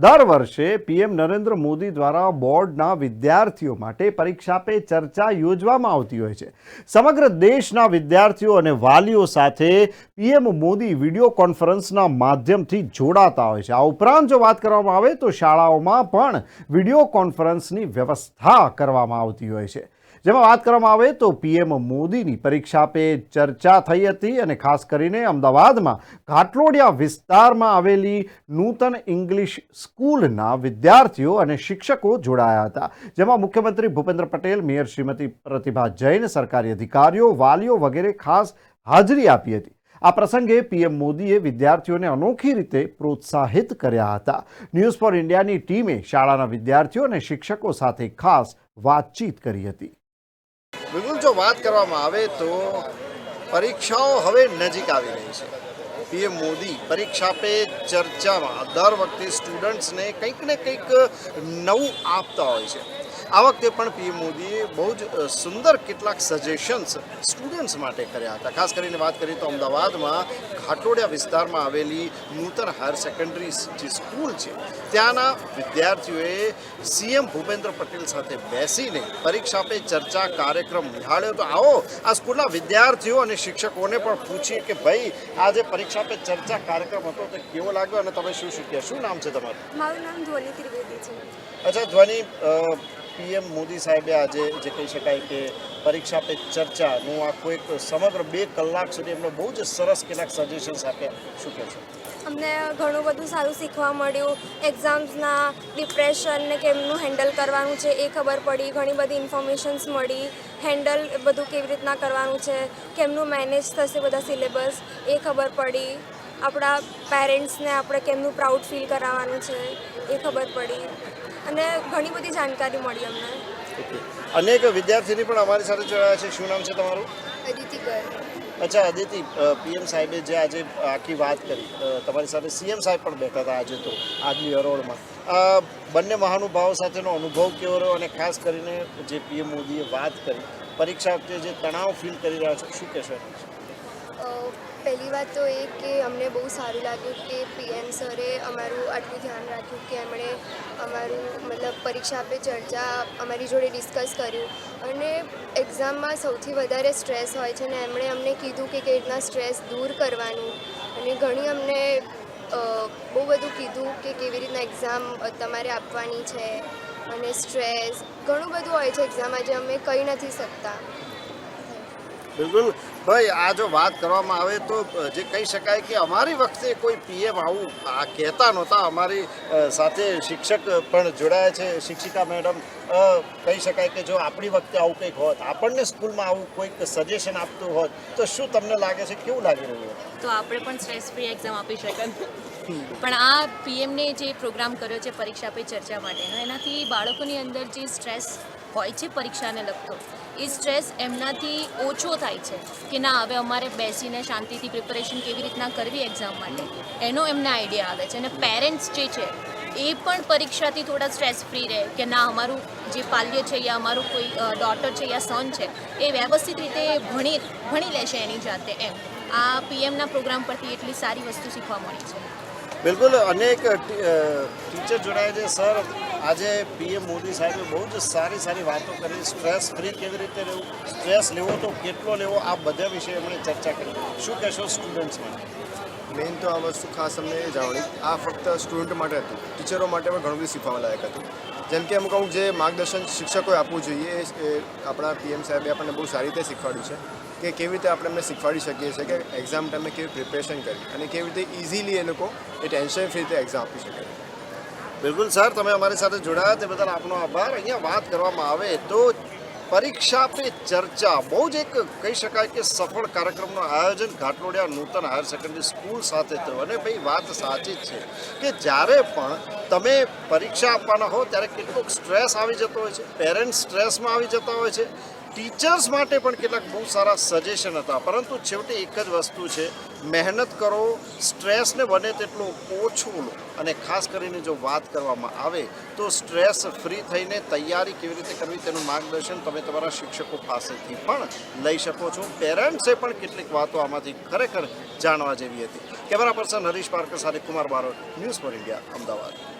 દર વર્ષે પીએમ નરેન્દ્ર મોદી દ્વારા બોર્ડના વિદ્યાર્થીઓ માટે પરીક્ષા પે ચર્ચા યોજવામાં આવતી હોય છે. સમગ્ર દેશના વિદ્યાર્થીઓ અને વાલીઓ સાથે પીએમ મોદી વીડિયો કોન્ફરન્સના માધ્યમથી જોડાતા હોય છે. આ ઉપરાંત જો વાત કરવામાં આવે તો શાળાઓમાં પણ વીડિયો કોન્ફરન્સની વ્યવસ્થા કરવામાં આવતી હોય છે. જેમાં વાત કરવામાં આવે તો પીએમ મોદીની પરીક્ષા પે ચર્ચા થઈ હતી અને ખાસ કરીને અમદાવાદમાં ઘાટલોડિયા વિસ્તારમાં આવેલી નૂતન ઇંગ્લિશ સ્કૂલના વિદ્યાર્થીઓ અને શિક્ષકો જોડાયા હતા. જેમાં મુખ્યમંત્રી ભૂપેન્દ્ર પટેલ, મેયર શ્રીમતી પ્રતિભા જૈન, સરકારી અધિકારીઓ, વાલીઓ વગેરે ખાસ હાજરી આપી હતી. આ પ્રસંગે પીએમ મોદીએ વિદ્યાર્થીઓને અનોખી રીતે પ્રોત્સાહિત કર્યા હતા. ન્યૂઝ ફોર ઇન્ડિયાની ટીમે શાળાના વિદ્યાર્થીઓ અને શિક્ષકો સાથે ખાસ વાતચીત કરી હતી. બિલકુલ જો વાત કરવામાં આવે તો પરીક્ષાઓ હવે નજીક આવી રહી છે. પીએમ મોદી પરીક્ષા પે ચર્ચામાં દર વખતે સ્ટુડન્ટ્સને કંઈક ને કંઈક નવું આપતા હોય છે. આ વખતે પણ પીએમ મોદીએ બહુ જ સુંદર કેટલાક સજેશન્સ સ્ટુડન્ટ્સ માટે કર્યા હતા. ખાસ કરીને વાત કરીએ તો અમદાવાદમાં ઘાટોડિયા વિસ્તારમાં આવેલી નૂતન હાયર સેકન્ડરી જે સ્કૂલ છે ત્યાંના વિદ્યાર્થીઓએ સીએમ ભૂપેન્દ્ર પટેલ સાથે બેસીને પરીક્ષા પે ચર્ચા કાર્યક્રમ નિહાળ્યો. તો આવો આ સ્કૂલના વિદ્યાર્થીઓ અને શિક્ષકોને પણ પૂછીએ કે ભાઈ આ જે પરીક્ષા પે ચર્ચા કાર્યક્રમ હતો તે કેવો લાગ્યો અને તમે શું શીખ્યા? શું નામ છે તમારું? મારું નામ ધ્વનિ ત્રિવેદી છે. અચ્છા ધ્વનિ પીએમ મોદી સાહેબે આજે જે કહી શકાય કે પરીક્ષા પે ચર્ચાનું આખું એક સમગ્ર બે કલાક સુધી એમને બહુ જ સરસ કેટલાક સજેશન્સ આપ્યા શું કહેશો અમને ઘણું બધું સારું શીખવા મળ્યું. એક્ઝામ્સના ડિપ્રેશનને કેમનું હેન્ડલ કરવાનું છે એ ખબર પડી. ઘણી બધી ઇન્ફોર્મેશન્સ મળી. હેન્ડલ બધું કેવી રીતના કરવાનું છે, કેમનું મેનેજ થશે બધા સિલેબસ એ ખબર પડી. આપણા પેરેન્ટ્સને આપણે કેમનું પ્રાઉડ ફીલ કરાવવાનું છે એ ખબર પડી. અને ઘણી બધી જાણકારી મળી અમને. અનેક વિદ્યાર્થીની પણ અમારી સાથે જોડાયા છે. શું નામ છે તમારું? અચ્છા અદિતિ પીએમ સાહેબે જે આજે આખી વાત કરી તમારી સાથે સીએમ સાહેબ પણ બેઠા હતા આજે તો આજની હરોળમાં. બંને મહાનુભાવો સાથેનો અનુભવ કેવો રહ્યો? અને ખાસ કરીને જે પીએમ મોદીએ વાત કરી પરીક્ષા વખતે જે તણાવ ફીલ કરી રહ્યા છો શું કહેશો પહેલી વાત તો એ કે અમને બહુ સારું લાગ્યું કે પીએમ સરે અમારું આટલું ધ્યાન રાખ્યું કે એમણે અમારું મતલબ પરીક્ષા આપે, ચર્ચા અમારી જોડે ડિસ્કસ કર્યું અને એક્ઝામમાં સૌથી વધારે સ્ટ્રેસ હોય છે ને એમણે અમને કીધું કે કેવી રીતના સ્ટ્રેસ દૂર કરવાનું અને ઘણી અમને બહુ બધું કીધું કે કેવી રીતના એક્ઝામ તમારે આપવાની છે અને સ્ટ્રેસ, ઘણું બધું હોય છે એક્ઝામમાં જે અમે કહી નથી શકતા. બિલકુલ. ભાઈ, આ જો વાત કરવામાં આવે તો જે કહી શકાય કે અમારી વખતે કોઈ પીએમ આવું આ કહેતા નહોતા. અમારી સાથે શિક્ષક પણ જોડાયા છે, શિક્ષિકા મેડમ. કહી શકાય કે જો આપણી વખતે આવું કંઈક હોત, આપણને સ્કૂલમાં આવું કોઈક સજેશન આપતું હોત, તો શું તમને લાગે છે? કેવું લાગી રહ્યું? તો આપણે પણ સ્ટ્રેસ ફ્રી એક્ઝામ આપી શકત પણ આ પીએમને જે પ્રોગ્રામ કર્યો છે, પરીક્ષા પે ચર્ચા માટેનો, એનાથી બાળકોની અંદર જે સ્ટ્રેસ હોય છે, પરીક્ષાને લગતો એ સ્ટ્રેસ એમનાથી ઓછો થાય છે કે ના, હવે અમારે બેસીને શાંતિથી પ્રિપરેશન કેવી રીતના કરવી એક્ઝામ માટે? એનો એમને આઈડિયા આવે છે. અને પેરેન્ટ્સ જે છે, એ પણ પરીક્ષાથી થોડા સ્ટ્રેસ ફ્રી રહે કે ના, અમારું જે પાલ્ય છે યા અમારું કોઈ ડોટર છે યા સન છે, એ વ્યવસ્થિત રીતે ભણી ભણી લેશે એની જાતે એમ. આ પીએમના પ્રોગ્રામ પરથી એટલી સારી વસ્તુ શીખવા મળી છે. બિલકુલ, અનેક ટીચર જોડાયા છે. સર આજે પીએમ મોદી સાહેબે બહુ જ સારી સારી વાતો કરી. સ્ટ્રેસ ફ્રી કેવી રીતે રહેવું? સ્ટ્રેસ લેવો તો કેટલો લેવો? આ બધા વિશે એમણે ચર્ચા કરી. શું કહેશો સ્ટુડન્ટ્સ માટે? મેઇન તો આ વસ્તુ ખાસ અમને એ જાણી આ ફક્ત સ્ટુડન્ટ માટે હતું. ટીચરો માટે પણ ઘણું બધું શીખવા લાયક હતું. જેમ કે અમુક અમુક જે માર્ગદર્શન શિક્ષકોએ આપવું જોઈએ, એ આપણા પીએમ સાહેબે આપણને બહુ સારી રીતે શીખવાડ્યું છે કે કેવી રીતે આપણે એમને શીખવાડી શકીએ છીએ કે એક્ઝામ ટાઈમે કેવી પ્રિપરેશન કરી અને કેવી રીતે ઇઝીલી એ લોકો એ ટેન્શન ફ્રી રીતે એક્ઝામ આપી શકે. બિલકુલ સર, તમે અમારી સાથે જોડાયા તે બદલ આપનો આભાર. અહીંયા વાત કરવામાં આવે તો પરીક્ષા પે ચર્ચા, બહુ જ એક કહી શકાય કે સફળ કાર્યક્રમનું આયોજન Ghatlodia Nutan higher secondary school સાથે થયું. અને ભાઈ, વાત સાચી જ છે કે જ્યારે પણ તમે પરીક્ષા આપવાના હો, ત્યારે કેટલોક સ્ટ્રેસ આવી જતો હોય છે. પેરેન્ટ્સ સ્ટ્રેસમાં આવી જતા હોય છે. ટીચર્સ માટે પણ કેટલાક બહુ સારા સજેશન હતા, પરંતુ છેવટે એક જ વસ્તુ છે, મહેનત કરો સ્ટ્રેસને બને તેટલો ઓછો લો. અને ખાસ કરીને જો વાત કરવામાં આવે, તો સ્ટ્રેસ ફ્રી થઈને તૈયારી કેવી રીતે કરવી તેનું માર્ગદર્શન તમે તમારા શિક્ષકો પાસેથી પણ લઈ શકો છો. પેરેન્ટ્સે પણ કેટલીક વાતો આમાંથી ખરેખર જાણવા જેવી હતી. કેમેરા પર્સન હરીશ પાર્કર સાથે Kumar Barot, news for India, Ahmedabad.